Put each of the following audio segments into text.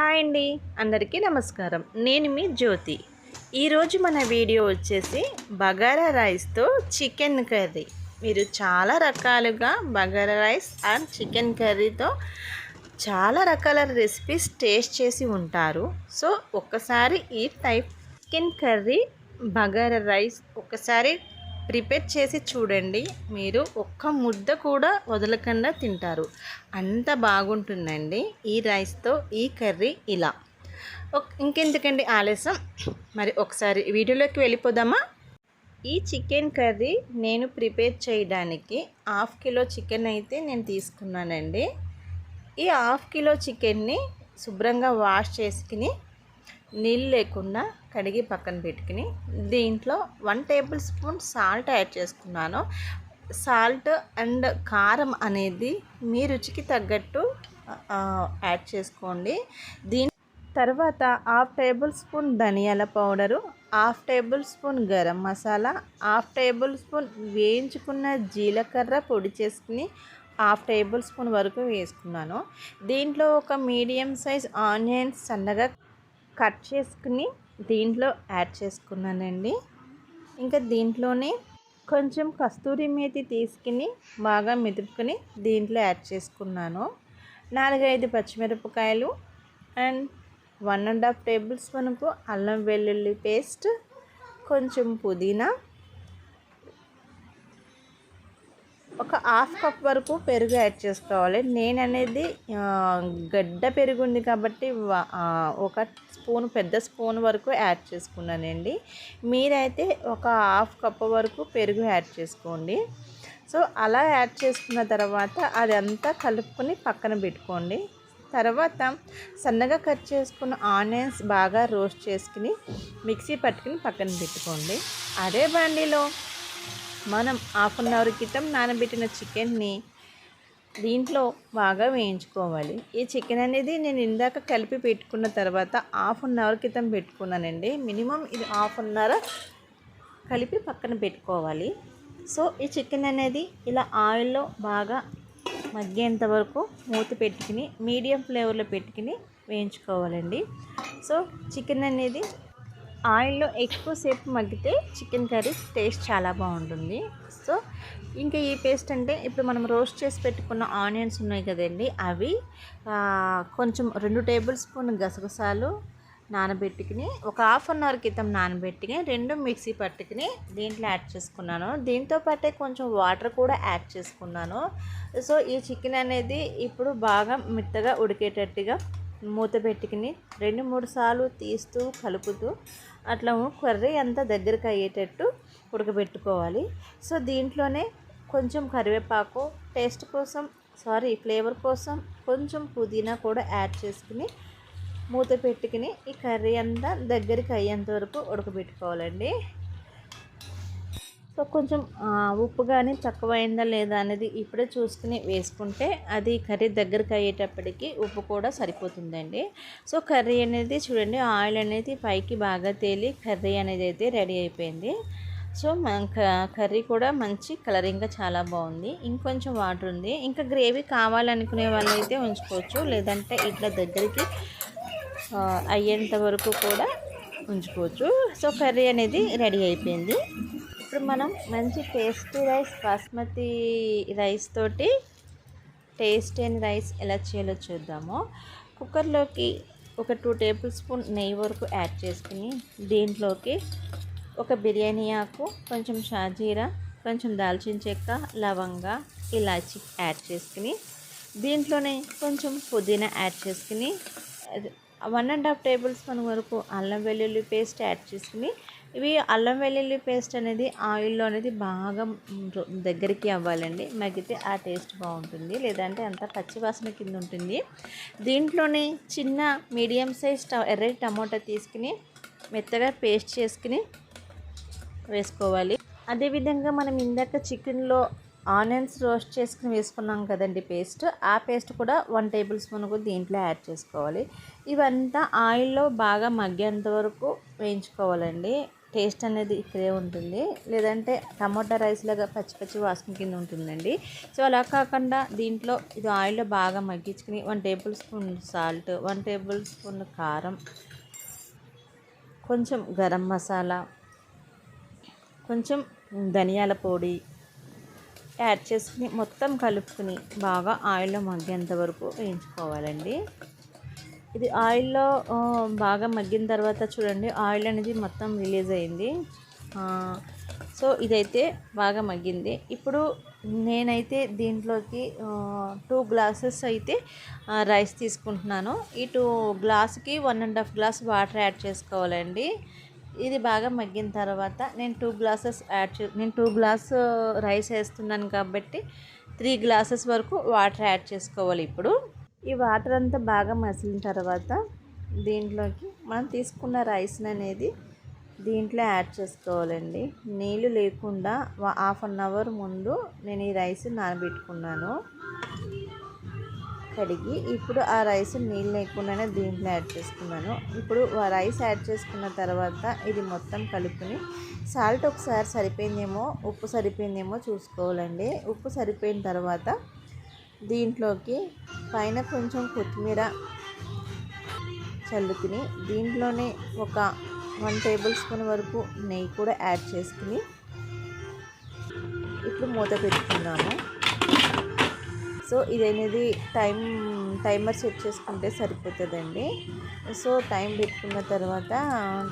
Hi అండి అందరికీ నమస్కారం. నేను మీ జ్యోతి. ఈరోజు మన వీడియో వచ్చేసి బగారా రైస్తో చికెన్ కర్రీ. మీరు చాలా రకాలుగా బగారా రైస్ అండ్ చికెన్ కర్రీతో చాలా రకాల రెసిపీస్ టేస్ట్ చేసి ఉంటారు. సో ఒక్కసారి ఈ type chicken curry bagara rice ఒకసారి ప్రిపేర్ చేసి చూడండి. మీరు ఒక్క ముద్ద కూడా వదలకుండా తింటారు. అంత బాగుంటుందండి ఈ రైస్తో ఈ కర్రీ ఇలా. ఇంకెందుకండి ఆలస్యం? మరి ఒకసారి వీడియోలోకి వెళ్ళిపోదామా? ఈ చికెన్ కర్రీ నేను ప్రిపేర్ చేయడానికి హాఫ్ కిలో చికెన్ అయితే నేను తీసుకున్నానండి. ఈ హాఫ్ కిలో చికెన్ని శుభ్రంగా వాష్ చేసుకుని నీళ్ళు లేకుండా కడిగి పక్కన పెట్టుకుని దీంట్లో one tablespoon salt add చేసుకున్నాను. సాల్ట్ అండ్ కారం అనేది మీ రుచికి తగ్గట్టు యాడ్ చేసుకోండి. దీని తర్వాత హాఫ్ టేబుల్ స్పూన్ ధనియాల powder half tablespoon garam masala half tablespoon వేయించుకున్న జీలకర్ర పొడి చేసుకుని హాఫ్ టేబుల్ స్పూన్ వరకు వేసుకున్నాను. దీంట్లో ఒక మీడియం సైజ్ ఆనియన్స్ సన్నగా కట్ చేసుకుని దీంట్లో యాడ్ చేసుకున్నానండి. ఇంకా దీంట్లోనే కొంచెం కస్తూరి మేతి తీసుకుని బాగా మెదుపుకొని దీంట్లో యాడ్ చేసుకున్నాను. నాలుగైదు పచ్చిమిరపకాయలు and one and half table స్పూన్కు అల్లం వెల్లుల్లి పేస్ట్ కొంచెం పుదీనా ఒక హాఫ్ కప్ వరకు పెరుగు యాడ్ చేసుకోవాలి. నేను అనేది గడ్డ పెరుగు ఉంది కాబట్టి ఒక స్పూన్ పెద్ద స్పూన్ వరకు యాడ్ చేసుకున్నానండి. మీరైతే ఒక హాఫ్ కప్ వరకు పెరుగు యాడ్ చేసుకోండి. సో అలా యాడ్ చేసుకున్న తర్వాత అదంతా కలుపుకొని పక్కన పెట్టుకోండి. తర్వాత సన్నగా కట్ చేసుకున్న ఆనియన్స్ బాగా రోస్ట్ చేసుకుని మిక్సీ పట్టుకుని పక్కన పెట్టుకోండి. అదే బండిలో మనం హాఫ్ అన్ అవర్ క్రితం నానబెట్టిన చికెన్ని దీంట్లో బాగా వేయించుకోవాలి. ఈ చికెన్ అనేది నేను ఇందాక కలిపి పెట్టుకున్న తర్వాత హాఫ్ అన్ అవర్ క్రితం పెట్టుకున్నానండి. మినిమం ఇది హాఫ్ అన్ అవర్ కలిపి పక్కన పెట్టుకోవాలి. సో ఈ చికెన్ అనేది ఇలా ఆయిల్లో బాగా మగ్గేంత వరకు మూత పెట్టుకుని మీడియం ఫ్లేవర్లో పెట్టుకుని వేయించుకోవాలండి. సో చికెన్ అనేది ఆయిల్లో ఎక్కువసేపు మగ్గితే చికెన్ కర్రీ టేస్ట్ చాలా బాగుంటుంది. సో ఇంకా ఈ పేస్ట్ అంటే ఇప్పుడు మనం రోస్ట్ చేసి పెట్టుకున్న ఆనియన్స్ ఉన్నాయి కదండి అవి కొంచెం రెండు టేబుల్ స్పూన్ గసగసాలు నానబెట్టుకుని ఒక హాఫ్ అన్ అవర్ క్రితం నానబెట్టుకుని రెండు మిక్సీ పట్టుకుని దీంట్లో యాడ్ చేసుకున్నాను. దీంతో పాటే కొంచెం వాటర్ కూడా యాడ్ చేసుకున్నాను. సో ఈ చికెన్ అనేది ఇప్పుడు బాగా మెత్తగా ఉడికేటట్టుగా మూత పెట్టుకుని రెండు మూడు సార్లు తీస్తూ కలుపుతూ అట్లా కర్రీ అంతా దగ్గరికి అయ్యేటట్టు ఉడకబెట్టుకోవాలి. సో దీంట్లోనే కొంచెం కరివేపాకు టేస్ట్ కోసం సారీ ఫ్లేవర్ కోసం కొంచెం పుదీనా కూడా యాడ్ చేసుకుని మూత పెట్టుకుని ఈ కర్రీ అంతా దగ్గరికి అయ్యేంత వరకు ఉడకబెట్టుకోవాలండి. సో కొంచెం ఉప్పు కానీ తక్కువైందా లేదా అనేది ఇప్పుడే చూసుకుని వేసుకుంటే అది కర్రీ దగ్గరికి అయ్యేటప్పటికి ఉప్పు కూడా సరిపోతుందండి. సో కర్రీ అనేది చూడండి ఆయిల్ అనేది పైకి బాగా తేలి కర్రీ అనేది అయితే రెడీ అయిపోయింది. సో క- కర్రీ కూడా మంచి కలరింగ్గా చాలా బాగుంది. ఇంకొంచెం వాటర్ ఉంది. ఇంకా గ్రేవీ కావాలనుకునే వాళ్ళు అయితే ఉంచుకోవచ్చు. లేదంటే ఇట్లా దగ్గరికి అయ్యేంత వరకు కూడా ఉంచుకోవచ్చు. సో కర్రీ అనేది రెడీ అయిపోయింది. ఇప్పుడు మనం మంచి టేస్టీ రైస్ బాస్మతి రైస్ తోటి టేస్టీ అయిన రైస్ ఎలా చేయాలో చూద్దాము. కుక్కర్లోకి ఒక టూ టేబుల్ స్పూన్ నెయ్యి వరకు యాడ్ చేసుకుని దీంట్లోకి ఒక బిర్యానీ ఆకు కొంచెం షాజీరా కొంచెం దాల్చిన చెక్క లవంగా ఇలాచి యాడ్ చేసుకుని దీంట్లోనే కొంచెం పుదీనా యాడ్ చేసుకుని one and half tablespoon వరకు అల్లం వెల్లుల్లి పేస్ట్ యాడ్ చేసుకుని ఇవి అల్లం వెల్లుల్లి పేస్ట్ అనేది ఆయిల్లో అనేది బాగా దగ్గరికి అవ్వాలండి. మగ్గితే ఆ టేస్ట్ బాగుంటుంది. లేదంటే అంత పచ్చి వాసన కింద ఉంటుంది. దీంట్లోనే చిన్న మీడియం సైజ్ ట ఎర్రటి టమోటా తీసుకుని మెత్తగా పేస్ట్ చేసుకుని వేసుకోవాలి. అదేవిధంగా మనం ఇందాక చికెన్లో ఆనియన్స్ రోస్ట్ చేసుకుని వేసుకున్నాం కదండి పేస్ట్. ఆ పేస్ట్ కూడా వన్ టేబుల్ స్పూన్ దీంట్లో యాడ్ చేసుకోవాలి. ఇవంతా ఆయిల్లో బాగా మగ్గేంత వరకు వేయించుకోవాలండి. టేస్ట్ అనేది ఇక్కడే ఉంటుంది. లేదంటే టమాటా రైస్ లాగా పచ్చి పచ్చి వాసన కింద ఉంటుందండి. సో అలా కాకుండా దీంట్లో ఇది ఆయిల్లో బాగా మగ్గించుకుని one tablespoon salt one tablespoon కారం కొంచెం గరం మసాలా కొంచెం ధనియాల పొడి యాడ్ చేసుకుని మొత్తం కలుపుకుని బాగా ఆయిల్లో మగ్గేంత వరకు వేయించుకోవాలండి. ఇది ఆయిల్లో బాగా మగ్గిన తర్వాత చూడండి ఆయిల్ అనేది మొత్తం రిలీజ్ అయింది. సో ఇదైతే బాగా మగ్గింది. ఇప్పుడు నేనైతే దీంట్లోకి టూ గ్లాసెస్ అయితే రైస్ తీసుకుంటున్నాను. ఈ టూ గ్లాస్కి one and half glass water add చేసుకోవాలండి. ఇది బాగా మగ్గిన తర్వాత నేను టూ గ్లాసెస్ యాడ్ చే నేను టూ గ్లాస్ రైస్ వేస్తున్నాను కాబట్టి త్రీ గ్లాసెస్ వరకు వాటర్ యాడ్ చేసుకోవాలి ఇప్పుడు. ఈ వాటర్ అంతా బాగా మసిలిన తర్వాత దీంట్లోకి మనం తీసుకున్న రైస్ని అనేది దీంట్లో యాడ్ చేసుకోవాలండి. నీళ్ళు లేకుండా హాఫ్ అన్ అవర్ ముందు నేను ఈ రైస్ నానబెట్టుకున్నాను. కడిగి ఇప్పుడు ఆ రైస్ నీళ్ళు లేకుండానే దీంట్లో యాడ్ చేసుకున్నాను. ఇప్పుడు ఆ రైస్ యాడ్ చేసుకున్న తర్వాత ఇది మొత్తం కలుపుని సాల్ట్ ఒకసారి సరిపోయిందేమో ఉప్పు సరిపోయిందేమో చూసుకోవాలండి. ఉప్పు సరిపోయిన తర్వాత దీంట్లోకి పైన కొంచెం కొత్తిమీర చల్లుకుని దీంట్లోనే ఒక వన్ టేబుల్ స్పూన్ వరకు నెయ్యి కూడా యాడ్ చేసుకుని ఇప్పుడు మూత పెట్టుకుందాము. సో ఇది అనేది టైం టైమర్ సెట్ చేసుకుంటే సరిపోతుందండి. సో టైం పెట్టుకున్న తర్వాత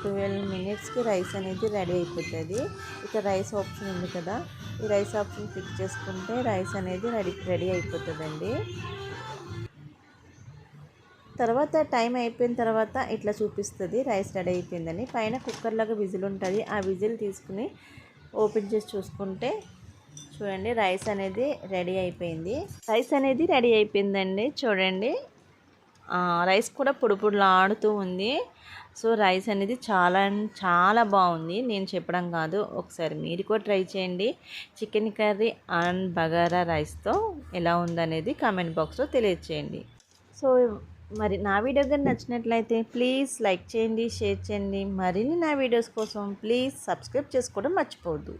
ట్వెల్వ్ మినిట్స్కి రైస్ అనేది రెడీ అయిపోతుంది. ఇక రైస్ ఆప్షన్ ఉంది కదా ఈ రైస్ ఆప్షన్ క్లిక్ చేసుకుంటే రైస్ అనేది రెడీ రెడీ అయిపోతుందండి. తర్వాత టైం అయిపోయిన తర్వాత ఇట్లా చూపిస్తుంది రైస్ రెడీ అయిపోయిందని. పైన కుక్కర్లాగా విజిల్ ఉంటుంది. ఆ విజిల్ తీసుకుని ఓపెన్ చేసి చూసుకుంటే చూడండి రైస్ అనేది రెడీ అయిపోయింది. రైస్ అనేది రెడీ అయిపోయిందండి చూడండి. రైస్ కూడా పొడి ఆడుతూ ఉంది. సో రైస్ అనేది చాలా చాలా బాగుంది. నేను చెప్పడం కాదు ఒకసారి మీరు కూడా ట్రై చేయండి. చికెన్ కర్రీ అండ్ బగారా రైస్తో ఎలా ఉందనేది కామెంట్ బాక్స్లో తెలియచేయండి. సో మరి నా వీడియో కానీ నచ్చినట్లయితే ప్లీజ్ లైక్ చేయండి షేర్ చేయండి. మరిన్ని నా వీడియోస్ కోసం ప్లీజ్ సబ్స్క్రైబ్ చేసుకోవడం మర్చిపోవద్దు.